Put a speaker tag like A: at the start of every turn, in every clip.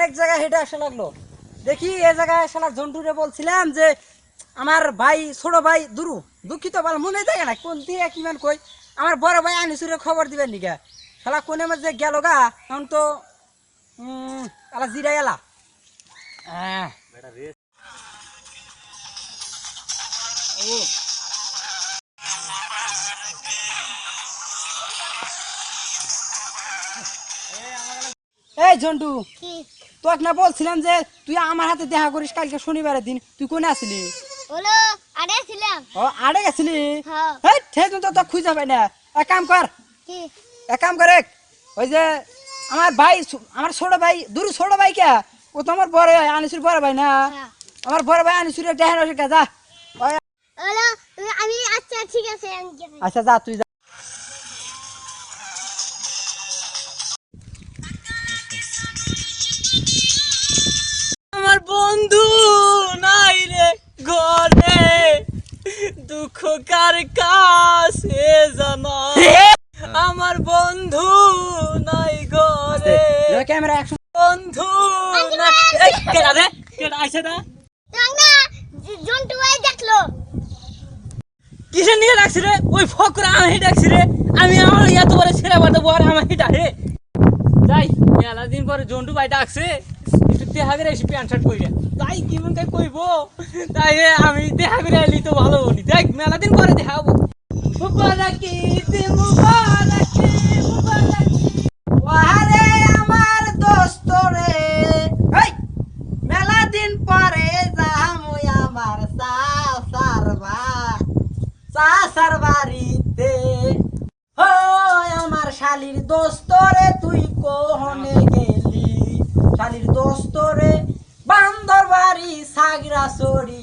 A: অনেক জায়গায় হেঁটে আসা লাগল। দেখি এ জায়গায় শালা জন্টুরে বলছিলাম যে, আমার ভাই, ছোট ভাই দুরু, দুঃখিত বল, মনে থাকে না কোন দিয়ে কিমান কই? আমার বড় ভাই আনিসুরে খবর দিবেন নিকা শালা কোনে মাঝে গেল গা? এখন তো আলা জিরাই এলা। ও। এই ঝন্টু
B: কি?
A: তোকে না বলছিলাম যে তুই আমার হাতে দেখা করিস কালকে শনিবারের দিন। তুই কোনে আসলি?
B: হলো আরে ছিলাম।
A: ও আড়ে গেছিলি?
B: হ্যাঁ।
A: ঠিক তো তো খুঁজে পাই না। এক কাম কর।
B: কি?
A: এক কাম কর এক। ওই যে আমার ভাই আমার ছোট ভাই দূর ছোট ভাই কে? ও তো আমার বড় ভাই আনিসুর বড় ভাই না?
B: হ্যাঁ।
A: আমার বড় ভাই আনিসুর দেখা রসে যা।
B: আমি আচ্ছা ঠিক আছে।
A: আচ্ছা যা তুই ক্যামেরা একশো
C: বন্ধু নাই এই, কেডা রে কেডা আইছে না
B: না জন্টু ভাই দেখল।
C: কিসের নিয়ে ডাকছি রে? ওই ফকরা আমি ডাকছি রে। আমি আমার এত বড় আমার হিটা রে যাই মেলা দিন পরে জন্টু ভাই ডাকছে। একটু করে এসে প্যান্ট শার্ট কইরে তাই কেমন কাই কইব? তাই আমি দেখা করে এলি তো ভালো বলি দেখ মেলা দিন পরে দেখাবো। মুবারকি দে মুবারকি
A: বাড়িতে। ও আমার শালির দোস্ত রে তুই কোহনে গেলি? শালির দোস্ত রে বান্দর বাড়ি সাগরা সরি।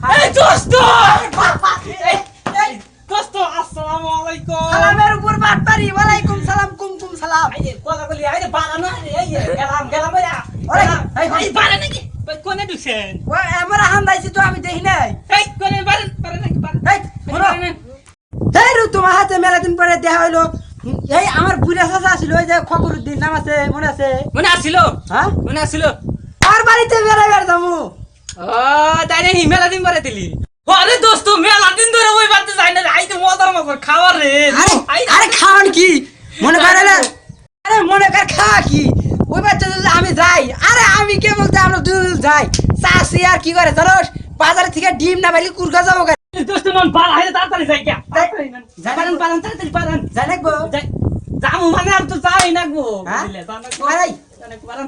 A: হারে
C: দোস্ত!
A: বাবা এই এই
C: দোস্ত আসসালামু আলাইকুম।
A: সালামের উপর বাটপারি ওয়ালাইকুম সালাম কুমকুম সালাম।
C: এই যে কথা বলি এই বানানো এই গেলাম গেলাম
A: ওরে, এই, এই,
C: এই বানানো নাকি? কোনে ঢুকছেন?
A: ও হান্দাইছি তো আমি দেখি নাই।
C: এই কোনে বানান
A: এই শোনো। এই রু তোমার হাতে মেলা দিন পরে দেখা হইল। এই আমার বুড়া চাচা ছিল ওই যে খবরুদ্দিন নাম আছে মনে আছে?
C: মনে
A: হ্যাঁ?
C: মনে
A: আর বাড়িতে বেড়াই বেড় যাব।
C: ও তাই নাকি মেলা দিন পরে দিলি? আরে দোস্ত মেলা দিন ধরে ওই বাড়তে যাই না মজার মজার রে।
A: আরে খাওয়ান কি? মনে করে আরে। মনে কর খাওয়া কি? ওই বাচ্চা যদি আমি যাই আরে আমি কে বলতে আমরা দুজন যাই? চাষি আর কি করে জানোস? বাজার থেকে ডিম না পাইলে কুরকা যাব
C: দোস্ত মন পালা হাইলে তাড়াতাড়ি যাই। কে তাড়াতাড়ি না।
A: যাই।
C: পারেন পারেন তাড়াতাড়ি পারেন
A: যাই
C: যাই। যামু মানে আর তো যাই নাকবো
A: হ্যাঁ?
C: বুঝলে? জানাক পারেন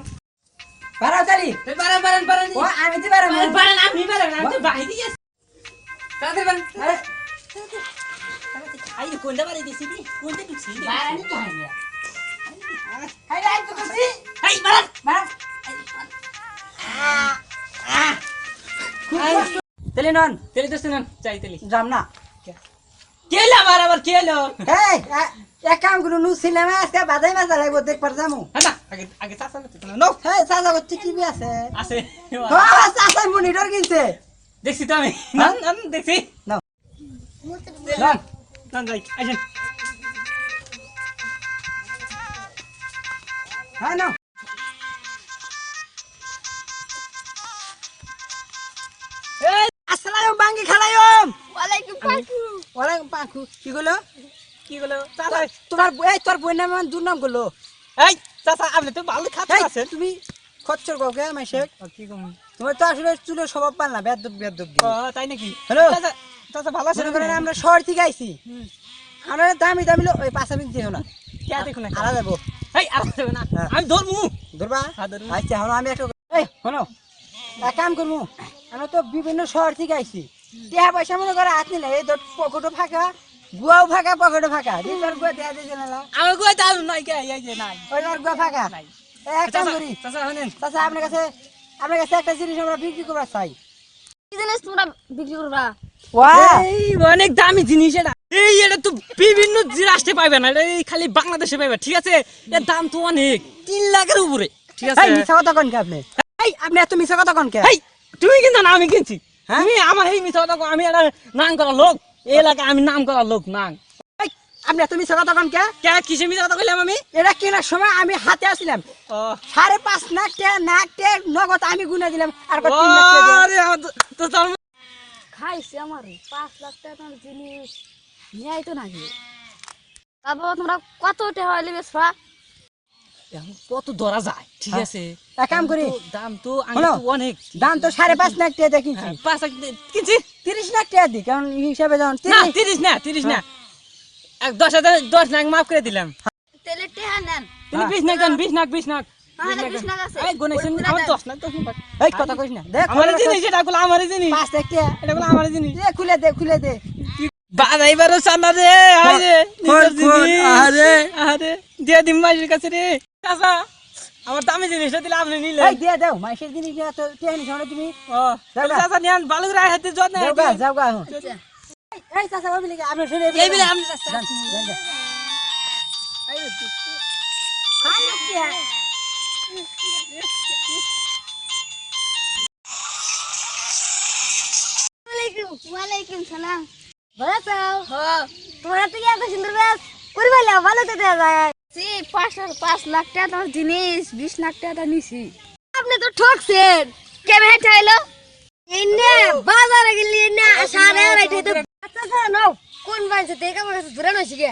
A: বাড়াও তালি।
C: এই পারেন পারেন পারেন
A: ও আমি তো বেড়াবো
C: পারেন পারেন আপনি আমি তো বাইরে গেছি। তাড়াতাড়ি পারেন
A: আরে।
C: আই কোনটা বাড়ি দিছি দি কোনটা ঢুকছি
A: বাড়ানি তো হয় না হাই রাই তো করছি।
C: এই পারেন
A: বাড়া তেলি নন।
C: তেলি দোস্ত না চাই তেলি।
A: যাম না।
C: কেলা আবার আবার কেলো।
A: এই এক কাম করু নু সিনেমা আজকে বাজাই বাজা লাগবো দেখবার যামু।
C: হ্যাঁ না আগে আগে চাচা না তো নো
A: এই সাজা করছে টিভি আছে?
C: আছে
A: ও সাজা মনিটর কিনছে।
C: দেখছি তো আমি। না না দেখছি।
A: নাও
C: না না যাই আসেন।
A: হ্যাঁ নাও।
B: পাকু
A: কি
C: কি বলো চাচা
A: তোমার এই তোর বই নাম দুর্নাম গলো।
C: এই চাচা আপনি তো ভালো আছেন।
A: তুমি খচ্চর কাউকে মাইসে?
C: কি কম?
A: তোমার তো আসলে চুলের স্বভাব পাল না
C: ও তাই নাকি?
A: হ্যালো।
C: চাচা চাচা ভালো আছেন?
A: করেন আমরা শহর থেকে আইছি। আমরা দামি দামি ওই পাঁচ মিনিট দিও না।
C: কে দেখুন না?
A: আলাদা যাব
C: এই না।
A: হ্যাঁ।
C: আমি ধরমু
A: ধরবা?
C: হ্যাঁ, ধরবো।
A: আচ্ছা হলো আমি একটা এই শোনো। এক কাম করব। আমরা তো বিভিন্ন শহর থেকে আইছি। দেহা পয়সা মনে করে হাত নিলে এই তোর পকেটও ফাঁকা গুয়াও ফাঁকা পকেটও ফাঁকা। দিদার গুয়া দেয়া দিয়েছে না
C: আমি কই দাও নাই কে এই যে নাই।
A: ওই তোর গুয়া ফাঁকা। এক কাম করি।
C: চাচা শুনেন।
A: চাচা আপনার কাছে আপনার কাছে একটা জিনিস আমরা বিক্রি করবার চাই।
B: কি জিনিস তোমরা বিক্রি করবা?
C: এই অনেক দামি জিনিস এটা। এই এটা তো বিভিন্ন রাষ্ট্রে পাইবে না এটা এই খালি বাংলাদেশে পাইবে ঠিক আছে? এর দাম তো অনেক। তিন লাখের উপরে ঠিক আছে?
A: এই মিছা কথা কন কে আপনি? এই আপনি এত মিছা কথা কন কে?
C: এই তুমি কিন্তু না আমি কিনছি।
A: হ্যাঁ?
C: তুমি আমার এই মিথ্যা কথা আমি একটা নাম করা লোক এই এলাকায় আমি নাম করা লোক নাম
A: এই, আপনি তুমি কথা কন কে?
C: কে কিসে মিথ্যা কথা কইলাম আমি?
A: এটা কেনার সময় আমি হাতে আসছিলাম।
C: ও।
A: সাড়ে পাঁচ লাখ টাকা নাক টাকা নগদ আমি গুনে দিলাম আর
C: তো- তো
B: খাইছে আমার পাঁচ লাখ টাকার জিনিস নিয়ে তো নাকি? তারপর তোমরা কত টাকা হইলে বেসবা
C: এখন কত ধরা যায় ঠিক
A: হ্যাঁ।
C: আছে?
A: এক কাম করি।
C: দাম তো অনেক
A: দাম তো সাড়ে পাঁচ লাখ টাকা কিনছি।
C: হ্যাঁ, পাঁচ লাখ কিনছি?
A: তিরিশ লাখ টাকা দিই কারণ হিসাবে যখন
C: না
A: তিরিশ-
C: না তিরিশ না। এক দশ হাজার দশ লাখ মাফ করে দিলাম।
B: তেলে টেহা নেন।
C: তুমি
A: হ্যাঁ।
C: বিশ নাক দেন বিশ নাক বিশ
B: হ্যাঁ,
C: লাখ দশ লাখ
A: এই কথা কইস না। দেখ
C: জিনিস এটা গুলো আমার জিনিস।
A: পাঁচ লাখ
C: এটা গুলো আমার জিনিস।
A: দে, খুলে দে খুলে দে।
C: হায় রে
A: আরে।
C: আরে দিয়ে দিম মাসির কাছে রে। চাচা আমার দামি জিনিসটা দিলে আপনি নিলেন।
A: এই দিয়ে দাও মাসের জিনিস নিয়ে তো টেহা নিছ না তুমি
C: ও
A: যাও।
C: চাচা নিয়ান ভালো করে হাতে যত্ন
A: যাও গা যাও গা এই চাচা ওই মিলে আপনি শুনে
C: এই বিলে আপনি চাচা।
A: যান।
B: ওয়ালাইকুম ওয়ালাইকুম সালাম। ভালো আছো হ্যাঁ। তোমরা তো এত সুন্দর বেশ করে ভালো ভালো তো যায়। সি পাঁচ লাখ টাকা জিনিস বিশ লাখ টাকা নিছি। আপনি তো ঠকছেন। কেমন হেঁটে আইলো? এনে বাজারে গেলি না তো কোন বাড়িতে দেখা মনে হচ্ছে দূরে নইছি গে।